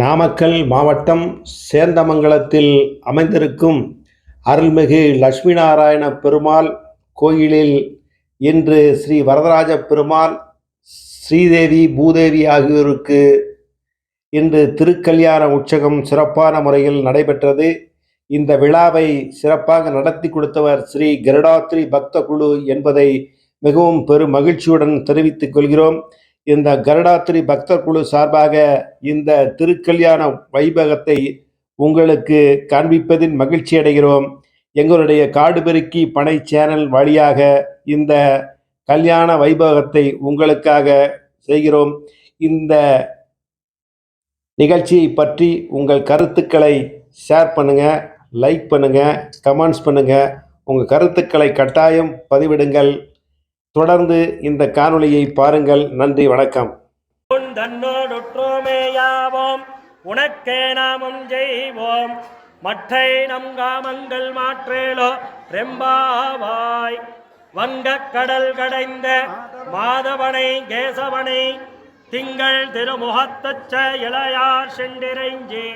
நாமக்கல் மாவட்டம் சேந்தமங்கலத்தில் அமைந்திருக்கும் அருள்மிகு லட்சுமி நாராயண பெருமாள் கோயிலில் இன்று ஸ்ரீ வரதராஜ பெருமாள் ஸ்ரீதேவி பூதேவி ஆகியோருக்கு இன்று திருக்கல்யாண உற்சகம் சிறப்பான முறையில் நடைபெற்றது. இந்த விழாவை சிறப்பாக நடத்தி கொடுத்தவர் ஸ்ரீ கருடாத்ரி பக்த குழு என்பதை மிகவும் பெரும் மகிழ்ச்சியுடன் தெரிவித்துக் கொள்கிறோம். இந்த கருடாத்திரி பக்தர் குழு சார்பாக இந்த திருக்கல்யாண வைபகத்தை உங்களுக்கு காண்பிப்பதில் மகிழ்ச்சி அடைகிறோம். எங்களுடைய காடு பெருக்கி பனை சேனல் வழியாக இந்த கல்யாண வைபவத்தை உங்களுக்காக செய்கிறோம். இந்த நிகழ்ச்சியை பற்றி உங்கள் கருத்துக்களை ஷேர் பண்ணுங்கள் லைக் பண்ணுங்கள் கமெண்ட்ஸ் பண்ணுங்கள் உங்கள் கருத்துக்களை கட்டாயம் பதிவிடுங்கள். தொடர்ந்து இந்த காணொளியை பாருங்கள். நன்றி வணக்கம். உன் தன்னோடுற்றோமேயாவோம். உனக்கே நாமம் செய்வோம் மற்றை நம் காமங்கள் மாற்றேலோ ரெம்பாவாய். வங்கக் கடல் கடைந்த மாதவனை கேசவனை திங்கள் திருமுகத்தச்ச இளையார் சென்றிரைஞ்சி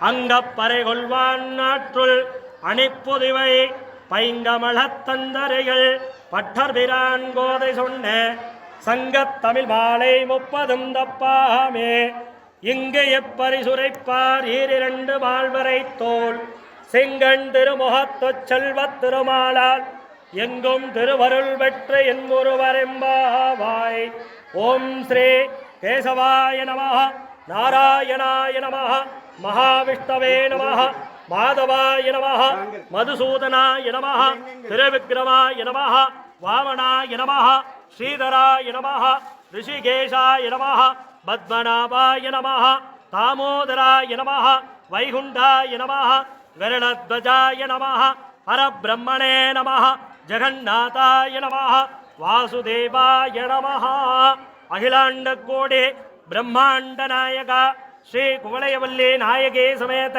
அங்கப்பறை கொள்வான் நாற்றுள் அணிப்புதிவை பைங்கமலத் பட்டர் பிரான் கோதை சொன்ன சங்கத்தமிழ் மாலை முப்பதும் தப்பாமே. இங்கு எப்பரிசுரைப்பார் ஈரிரண்டு வாழ்வரை தோல் செங்கண் திருமுகத்து செல்வத் திருமாலால் எங்கும் திருவருள் பெற்று என்பொருவரெம்பாவாய் ஓம் ஸ்ரீ கேசவாய நம நாராயணாய நம மகாவிஷ்ணவே நம மாதவாய நம மதுசூதனாய நம திருவிக்ரமாய நம வாமனாய நம ஸ்ரீதராய நம ரிஷிகேஷாய நம பத்மநாபாய நம தாமோதராய நம வைகுண்டாய நம கருடத்வஜாய நம பரபிரம்மணே நம ஜெகநாதாய நம வாசுதேவாய நம அகிலாண்ட கோடே பிரம்மாண்ட நாயக ஸ்ரீ குவலயவல்லி நாயகே சமேத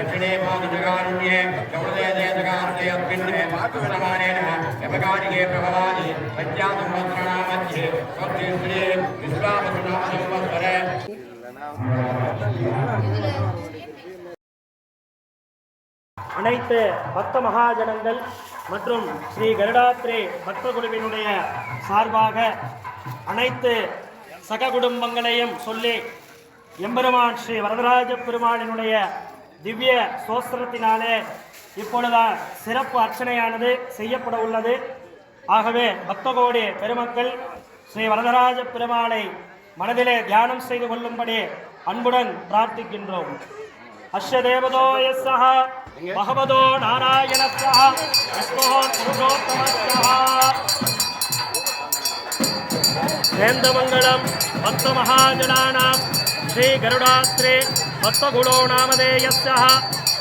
நைனாஜல வரதராஜ சுவாமினः மந்திரோ புஷ்பம் சமர்ப்பயாமி ஷோடஜோபச்சார சர்வோபச்சார ராஜோபச்சார விஸ்வாமசுநாமஸ்வரே அனைத்து பக்த மகாஜனங்கள் மற்றும் ஸ்ரீ கருடாத்ரி பக்த குழுவினுடைய சார்பாக அனைத்து சக குடும்பங்களையும் சொல்லி எம்பெருமான் ஸ்ரீ வரதராஜ பெருமாளினுடைய திவ்ய சோஸ்திரத்தினாலே இப்பொழுதான் சிறப்பு அர்ச்சனையானது செய்யப்பட உள்ளது. ஆகவே பக்தகோடி பெருமக்கள் ஸ்ரீ வரதராஜ பெருமாளை மனதிலே தியானம் செய்து கொள்ளும்படி அன்புடன் பிரார்த்திக்கின்றோம். அஸ்ய தேவதோ எஸ் பகவதோ நாராயண வேந்தமங்கலம் பக்த மகாஜனானாம் ஸ்ரீ கருடாத்ரே भक्तगुणो नामधेयस्यः।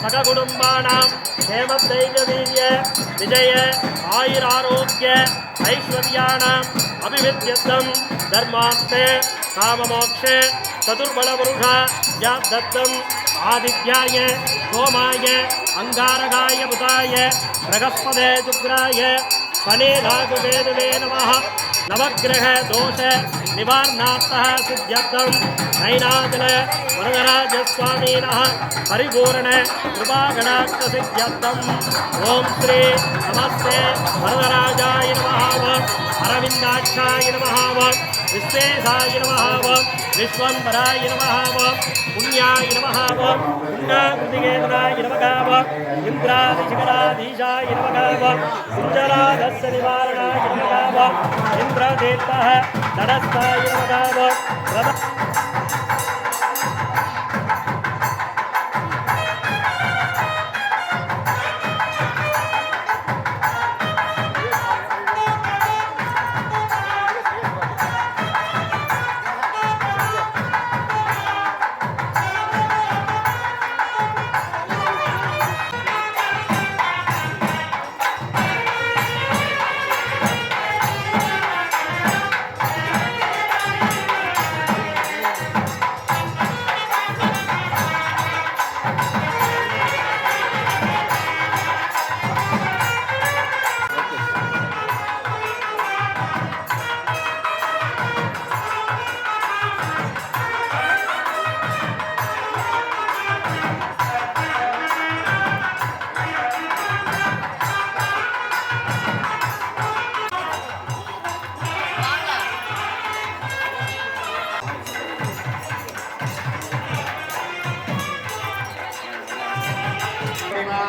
सककुटुम्बानां क्षेमदैर्यवीर्य विजय आयुरारोग्य ऐश्वर्याणाम् अभिविद्यर्थं धर्मार्थे काममोक्षे चतुर्बलपुरुषा या दत्तम् आदित्याय, सोमाय अङ्गारकाय बुधाय, बृहस्पते, शुक्राय शनेरागुवेदवे नमः। नवग्रह दोष निवारणार्थः सिद्ध्यर्थं नैनाजल वरदराजस्वामिनः परिपूर्ण कृपागणार्थसिद्ध्यर्थम् ॐ श्री नमस्ते। वरदराजाय नमः। अरविन्दाक्षाय नमः। विश्वेशाय नमः विश्वम्बराय नमः पुण्याय नमः पुण्याकृतिकेतनाय नमः इन्द्रादिशिखराधीशाय नमः कुञ्जराधस्य निवारणाय नमः इन्द्रदेवतः तटस्थाय नमः प्रभ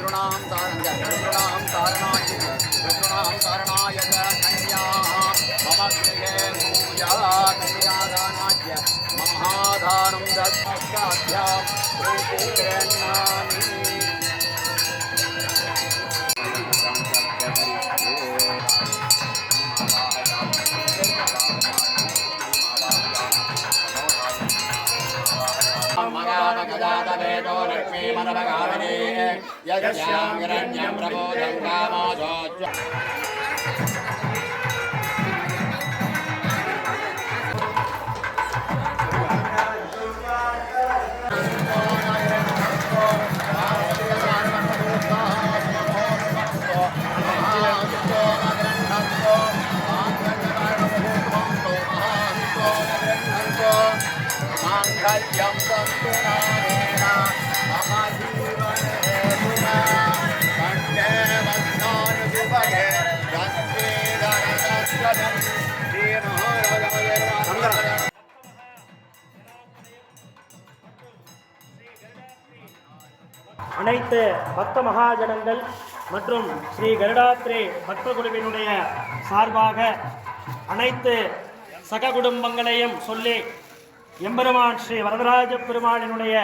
விஷ்ணுனாம் தாரணாம் தாரணாய விஷ்ணுனாம் தாரணாய मगामगजातवेदो लक्ष्मीमनभगामिनी यस्यां हिरण्यं प्रबोधं कामोजोज्ज அனைத்து பக்த மகாஜனங்கள் மற்றும் ஸ்ரீ கருடாத்ரி பக்த குழுவினுடைய சார்பாக அனைத்து சக குடும்பங்களையும் சொல்லி எம்பெருமான் ஸ்ரீ வரதராஜ பெருமாளினுடைய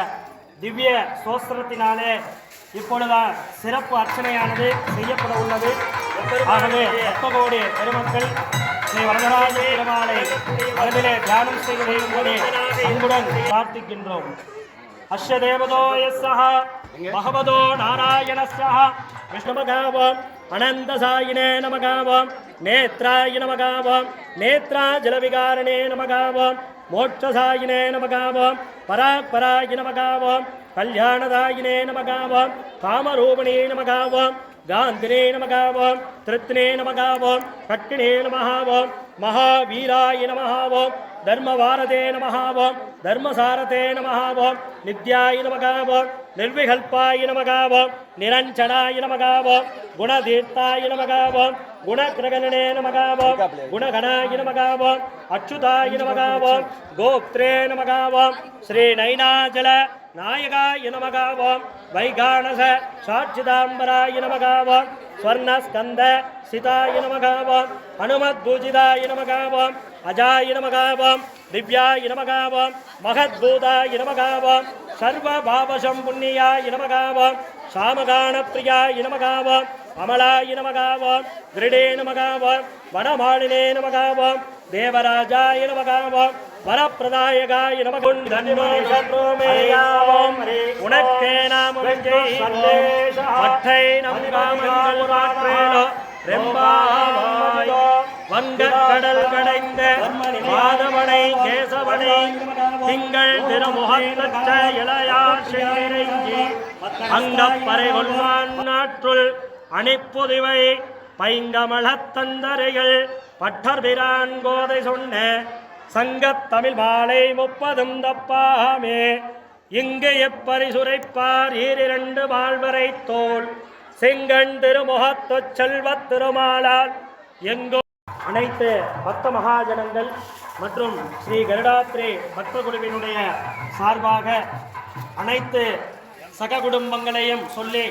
திவ்ய சோஸ்திரத்தினாலே இப்பொழுது சிறப்பு அர்ச்சனையானது செய்யப்பட உள்ளது. ஆகவே பக்த கோடி பெருமக்கள் ஸ்ரீ வரதராஜ பெருமாளை மனதிலே தியானம் செய்து கொள்ளும்படி அன்புடன் பிரார்த்திக்கின்றோம். அஸ்ய தேவதோ எஸ்ஸஹ மகவதோ நாராயணஸ்ஸஹ விஷ்ணுமகாவோம் அனந்தசாயினே நமகாவோம் நேத்ராய நமகாவோம் நேத்ரா ஜலவிகாரணே நமகாவோம் மோட்சசாயினே நமகாவோம் பராக்பராய நமகாவோம் கல்யாணதாயினே நமகாவோம் காமரூபிணே நமகாவோம் காந்தினே நமகாவோம் திருத்தினே நமகாவோம் கட்டினே நமகாவோம் மகாவீராய நமகாவோம் ಧರ್ಮವಾರದೇ ನಮಃ ಓಂ ಧರ್ಮಸಾರಥೇ ನಮಃ ಓಂ ನಿತ್ಯಾಯ ನಮಗ ಓಂ ನಿರ್ವಿಹಲ್ಪಾಯ ನಮಗ ಓಂ ನಿರಂಜನಾಯ ನಮಗ ಓಂ ಗುಣತೀರ್ಥಾಯ ನಮಗ ಓಂ ಗುಣಕೃಗಣೇ ನಮಗ ಓಂ ಗುಣಗಣಾಯ ನಮಗ ಓಂ ಅಚ್ಯುತಾಯ ನಮಗ ಓಂ ಗೋಪ್ತ್ರೇ ನಮಗ ಓಂ ಶ್ರೀ ನೈನಾಜಲ ನಾಯಕಾಯ ನಮಗ ಓಂ ವೈಗಾಣಸ ಸಾಕ್ಷಿದಾಂಬರಾಯ ನಮಗ ಓಂ ಸ್ವರ್ಣಸ್ಕಂದ ಸಿತಾಯ ನಮಗ ಓಂ ಹನುಮದ್ಭೂಜಿತಾಯ ನಮಗ ಓಂ அஜாய நமகாவாம் திவ்யாய நமகாவாம் மகத்பூதாய நமகாவாம் சர்வ பாபசம் புண்ணியாய நமகாவாம் சாமகான பிரியாய நமகாவாம் அமலாய நமகாவாம் திருடே நமகாவாம் வனமாளினே நமகாவாம் தேவராஜாய நமகாவாம் வரப்பிரதாயகாய நமகுண்டோமேயாவோம் உனக்கே நாம் மட்டை நம் ரெம்பா வங்கக்கடல் கடைந்த மாதவனை கேசவனை திங்கள் திருமுகத்தச்ச இளையார் செய்தி அங்கப்பறை கொள்வான் நாற்றுள் அணிப்புதிவை பைங்கமளத் தந்தரைகள் பட்டர்பிரான் கோதை சொன்ன சங்கத்தமிழ் மாலை முப்பதும் தப்பாமே. இங்கு எப்பரிசுரைப்பார் ஈரிரண்டு வாழ்வரை தோல். செங்கண் திருமுகத்துச் செல்வத் திருமாலால் எங்கோ அனைத்து பக்த மகாஜனங்கள் மற்றும் ஸ்ரீ கருடாத்ரி பக்த குழுவினுடைய சார்பாக அனைத்து சக குடும்பங்களையும் சொல்லி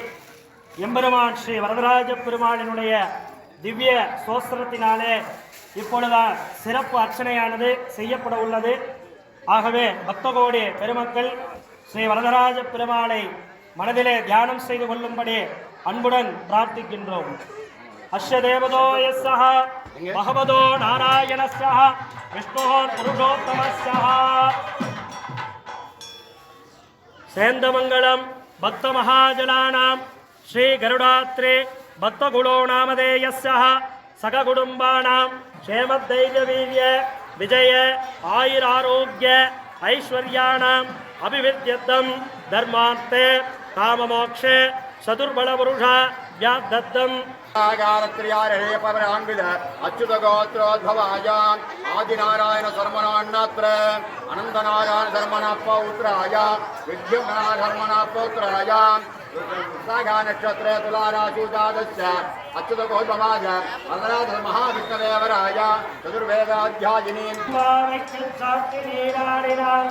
எம்பெருமான் ஸ்ரீ வரதராஜ பெருமாளினுடைய திவ்ய சோஸ்திரத்தினாலே இப்பொழுது சிறப்பு அர்ச்சனையானது செய்யப்பட உள்ளது. ஆகவே பக்தகோடி பெருமக்கள் ஸ்ரீ வரதராஜ பெருமாளை மனதிலே தியானம் செய்து கொள்ளும்படி அன்புடன் பிரார்த்திக்கின்றோம். அஷ்ய தேவதோயசா பகவதோ நாராயணஸ்ய விஷ்ணோ புருஷோத்தமஸ்ய சேந்தமங்கலம் பக்த மகாஜனானாம் ஸ்ரீ கருடாத்ரே பக்தகுலோ நாமதேயஸ்ய சககுடும்பானாம் க்ஷேமத்தைரியவீரிய விஜய ஆயுராரோக்கிய ஐஸ்வர்யாணாம் அபிவிருத்தியத்தம் தர்மார்த்தே காமமோக்ஷே व्यादत्तम् आगारत्रियारहे पवरान्विद अच्युतगोत्रोद्भवाय आदिनारायण शर्मणान्नात्र अनन्तनारायण शर्मणः पौत्राय विद्युम्ना शर्मणः पौत्राय सागा नक्षत्रे तुलाराशुजातस्य अच्युतगोद्भवाय वरदराज महाविष्णुदेवराय चतुर्वेदाध्यायिनीम् சாட்சி நீராடினார்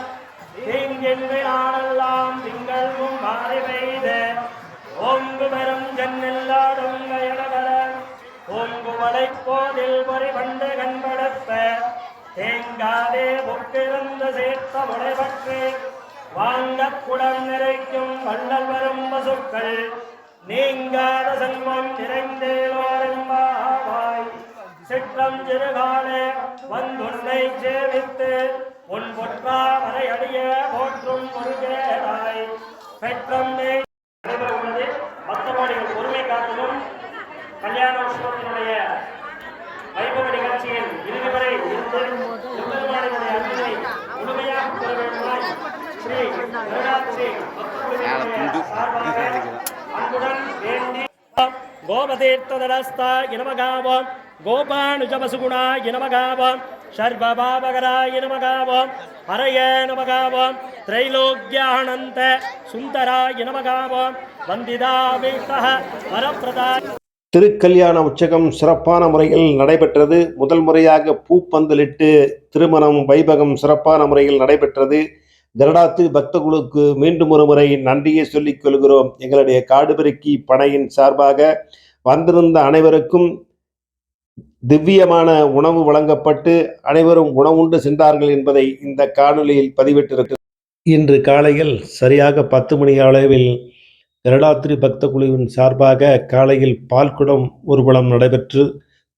தீங்கின்றி நாளெல்லாம் திங்கள் மாறி பெய்த ஓங்குமரம் பெரும் ஜன்னெல்லாடும் கயலகலன் ஓங்கு மலைக்கோதில் பொறிவண்டு கண்படப்ப. தேங்காதே புக்கிருந்த சேர்த்த முளைபற்று. வாங்க குடம் நிறைக்கும் வள்ளல் வரும் பசுக்கள். நீங்காத செல்வம் நிறைந்தேவாய் சிற்றம் சிறுகாலே வந்துன்னை சேவித்து உன் பொற்றா வரையடிய போற்றும் பொருகேடாய் பெற்றம் கோபதீர்த்ததரஸ்தாய நமகாவாம் கோபானுஜபசுகுணாய நமகாவாம் சர்வபாவகராய நமகாவாம் ஹரய நமகாவாம் திரைலோக்கியானந்த சுந்தராய நமகாவாம் வந்திதாவேத்தः வரப்பிரதா திருக்கல்யாண உற்சகம் சிறப்பான முறையில் நடைபெற்றது. முதல் முறையாக பூப்பந்தலிட்டு திருமணம் வைபகம் சிறப்பான முறையில் நடைபெற்றது. கருடாத்து பக்தகுழுக்கு மீண்டும் ஒரு முறை நன்றியை சொல்லிக் கொள்கிறோம். எங்களுடைய காடுபெருக்கி படையின் சார்பாக வந்திருந்த அனைவருக்கும் திவ்யமான உணவு வழங்கப்பட்டு அனைவரும் உணவுண்டு சென்றார்கள் என்பதை இந்த காணொலியில் பதிவிட்டிருக்கிறது. இன்று காலையில் சரியாக பத்து மணி அளவில் கருடாத்திரி பக்த குழுவின் சார்பாக காலையில் பால்குடம் ஊர்வலம் நடைபெற்று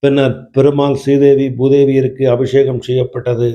பின்னர் பெருமாள் ஸ்ரீதேவி பூதேவியருக்கு அபிஷேகம் செய்யப்பட்டது.